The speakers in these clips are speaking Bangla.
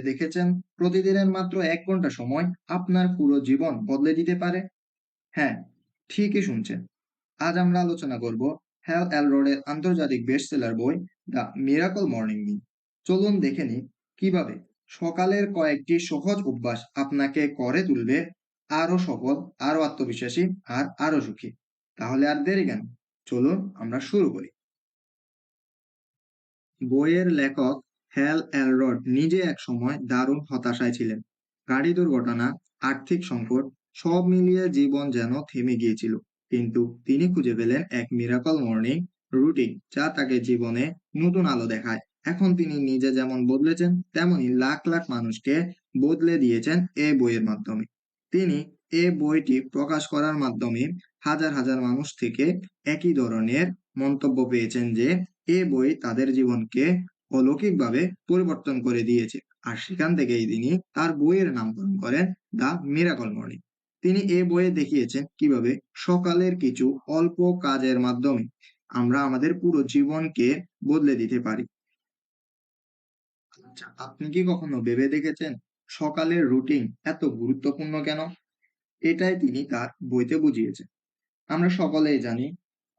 দেখেছেন, প্রতিদিনের মাত্র এক ঘণ্টা সময় আপনার পুরো জীবন বদলে দিতে পারে? হ্যাঁ ঠিকই শুনছেন। আজ আমরা আলোচনা করব হ্যাল এলরোডের আন্তর্জাতিক বেস্টসেলার বই দ্য মিরাকল মর্নিং নিয়ে। চলুন দেখে নিই কীভাবে সকালের কয়েকটি সহজ অভ্যাস আপনাকে করে তুলবে আরও সফল আরও আত্মবিশ্বাসী আর আরও সুখী। তাহলে আর দেরি কেন? চলুন আমরা শুরু করি। বইয়ের লেখক হ্যাল অ্যালরড নিজে এক সময় দারুণ হতাশায় ছিলেন। গাড়ি দুর্ঘটনা, আর্থিক সংকট, সব মিলিয়ে জীবন যেন থেমে গিয়েছিল। কিন্তু তিনি খুঁজে পেলেন এক মিরাকল মর্নিং রুটিন যা তাকে জীবনে নতুন আলো দেখায়। এখন তিনি নিজে যেমন বদলেছেন, তেমনি লাখ লাখ মানুষকে বদলে দিয়েছেন এই বইয়ের মাধ্যমে। তিনি এই বইটি প্রকাশ করার মাধ্যমে হাজার হাজার মানুষ থেকে একই ধরনের মন্তব্য পেয়েছেন যে, এ বই তাদের জীবনকে অলৌকিকভাবে পরিবর্তন করে দিয়েছে। আর সেখান থেকেই তিনি তার বইয়ের নামকরণ করেন দ্য মিরাকল মর্নিং। তিনি এ বইয়ে দেখিয়েছেন কীভাবে সকালের কিছু অল্প কাজের মাধ্যমে আমরা আমাদের পুরো জীবনকে বদলে দিতে পারি। আচ্ছা আপনি কি কখনো ভেবে দেখেছেন সকালের রুটিন এত গুরুত্বপূর্ণ কেন? এটাই তিনি তার বইতে বুঝিয়েছেন। আমরা সকলেই জানি,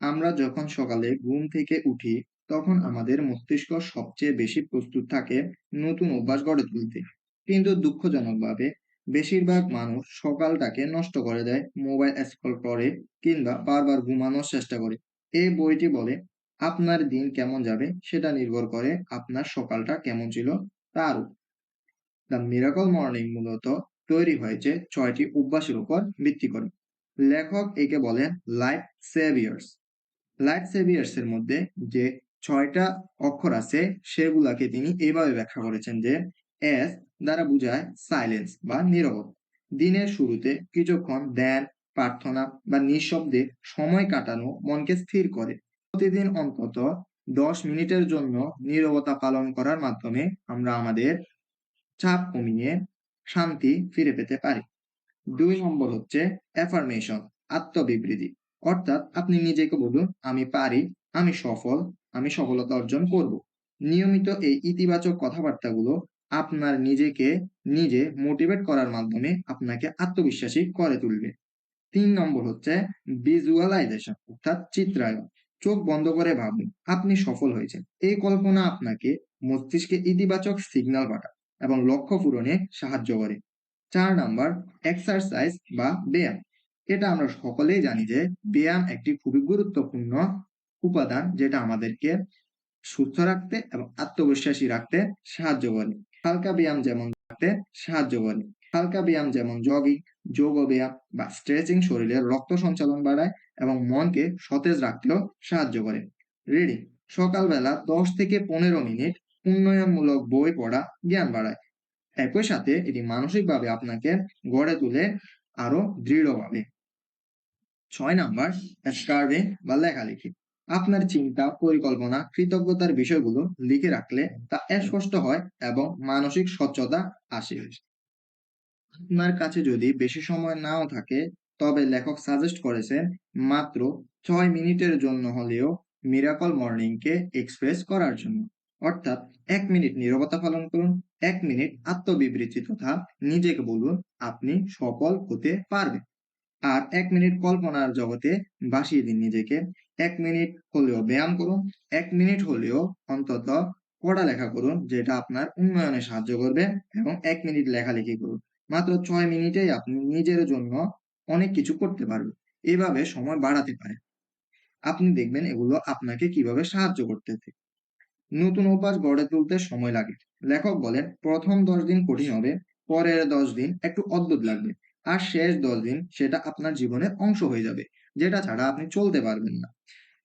আমরা যখন সকালে ঘুম থেকে উঠি তখন আমাদের মস্তিষ্ক সবচেয়ে বেশি প্রস্তুত থাকে নতুন অভ্যাস গড়ে তুলতে। কিন্তু দুঃখজনকভাবে, বেশিরভাগ মানুষ সকালটাকে নষ্ট করে দেয়, মোবাইল স্ক্রল করে কিংবা বারবার ঘুমানোর চেষ্টা করে। এই বইটি বলে, আপনার দিন কেমন যাবে সেটা নির্ভর করে আপনার সকালটা কেমন ছিল তার দ্য মিরাকল মর্নিং মূলত তৈরি হয়েছে ছয়টি অভ্যাসের উপর ভিত্তি করে। লেখক একে বলেন লাইফ সেভিয়ার্স লাইফ সেভিয়ার্স এর মধ্যে যে ছয়টা অক্ষর আছে, সেগুলাকে তিনি এভাবে ব্যাখ্যা করেছেন যে, এস দ্বারা বোঝায় সাইলেন্স বা নীরব দিনের শুরুতে কিছুক্ষণ ধ্যান প্রার্থনা বা নিঃশব্দে সময় কাটানো মনকে স্থির করে। প্রতিদিন অন্তত দশ মিনিটের জন্য নীরবতা পালন করার মাধ্যমে আমরা আমাদের চাপ কমিয়ে শান্তি ফিরে পেতে পারি। দুই নম্বর হচ্ছে অ্যাফার্মেশন আত্মবিবৃতি। অর্থাৎ আপনি নিজেকে বলুন, আমি পারি, আমি সফল আমি সফলতা অর্জন করব। নিয়মিত এই ইতিবাচক কথাবার্তাগুলো আপনার নিজেকে নিজে মোটিভেট করার মাধ্যমে আপনাকে আত্মবিশ্বাসী করে তুলবে। তিন নম্বর হচ্ছে ভিজুয়ালাইজেশন অর্থাৎ চিত্রায়ন। চোখ বন্ধ করে ভাবুন, আপনি সফল হয়েছেন। এই কল্পনা আপনাকে মস্তিষ্কে ইতিবাচক সিগন্যাল পাঠায় এবং লক্ষ্য পূরণে সাহায্য করে। চার নাম্বার এক্সারসাইজ বা ব্যায়াম। এটা আমরা সকলেই জানি যে ব্যায়াম একটি খুবই গুরুত্বপূর্ণ উপাদান যেটা আমাদেরকে সুস্থ রাখতে এবং আত্মবিশ্বাসী রাখতে সাহায্য করে। হালকা ব্যায়াম যেমন রাখতে সাহায্য করে। হালকা ব্যায়াম যেমন জগিং যোগ ব্যায়াম বা স্ট্রেচিং শরীরের রক্ত সঞ্চালন বাড়ায় এবং মনকে সতেজ রাখতেও সাহায্য করে। রিডিং সকালবেলা দশ থেকে পনেরো মিনিট উন্নয়নমূলক বই পড়া জ্ঞান বাড়ায়। একই সাথে এটি মানসিকভাবে আপনাকে গড়ে তুলে আরও দৃঢ়ভাবে। ছয় নাম্বার স্কার্ভিং বা লেখালেখি। আপনার চিন্তা, পরিকল্পনা, কৃতজ্ঞতার বিষয়গুলো লিখে রাখলে তা স্পষ্ট হয় এবং মানসিক স্বচ্ছতা আসে। আপনার কাছে যদি বেশি সময় নাও থাকে, তবে লেখক সাজেস্ট করেছেন মাত্র ছয় মিনিটের জন্য হলেও মিরাকল মর্নিংকে এক্সপ্রেস করার জন্য। অর্থাৎ এক মিনিট নিরবতা পালন করুন, এক মিনিট আত্মবিবৃতি তথা নিজেকে বলুন, আপনি সফল হতে পারবেন। আর এক মিনিট কল্পনার জগতে বাসিয়ে দিন নিজেকে। এক মিনিট হলেও ব্যায়াম করুন, এক মিনিট হলেও অন্তত পড়ালেখা করুন, যেটা আপনার উন্নয়নে সাহায্য করবে এবং এক মিনিট লেখালেখি করুন। মাত্র ছয় মিনিটেই আপনি নিজের জন্য অনেক কিছু করতে পারবেন। এভাবে সময় বাড়াতে পারেন আপনি দেখবেন এগুলো আপনাকে কীভাবে সাহায্য করতে নতুন অভ্যাস গড়ে তুলতে সময় লাগে। লেখক বলেন, প্রথম দশ দিন কঠিন হবে, পরের দশ দিন একটু অদ্ভুত লাগবে, আর শেষ দশ দিন সেটা আপনার জীবনের অংশ হয়ে যাবে, যেটা ছাড়া আপনি চলতে পারবেন না।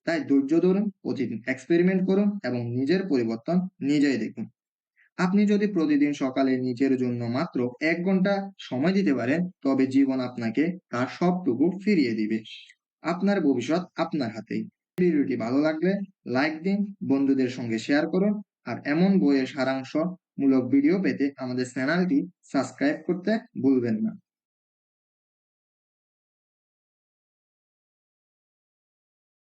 তাই ধৈর্য ধরুন, প্রতিদিন এক্সপেরিমেন্ট করুন এবং নিজের পরিবর্তন নিজেই দেখুন। আপনি যদি প্রতিদিন সকালে নিজের জন্য মাত্র এক ঘণ্টা সময় দিতে পারেন, তবে জীবন আপনাকে তার সবটুকু ফিরিয়ে দিবে। আপনার ভবিষ্যৎ আপনার হাতেই। ভিডিওটি ভালো লাগলে লাইক দিন, বন্ধুদের সঙ্গে শেয়ার করুন, আর এমন বইয়ের সারাংশ মূলক ভিডিও পেতে আমাদের চ্যানেলটি সাবস্ক্রাইব করতে ভুলবেন না।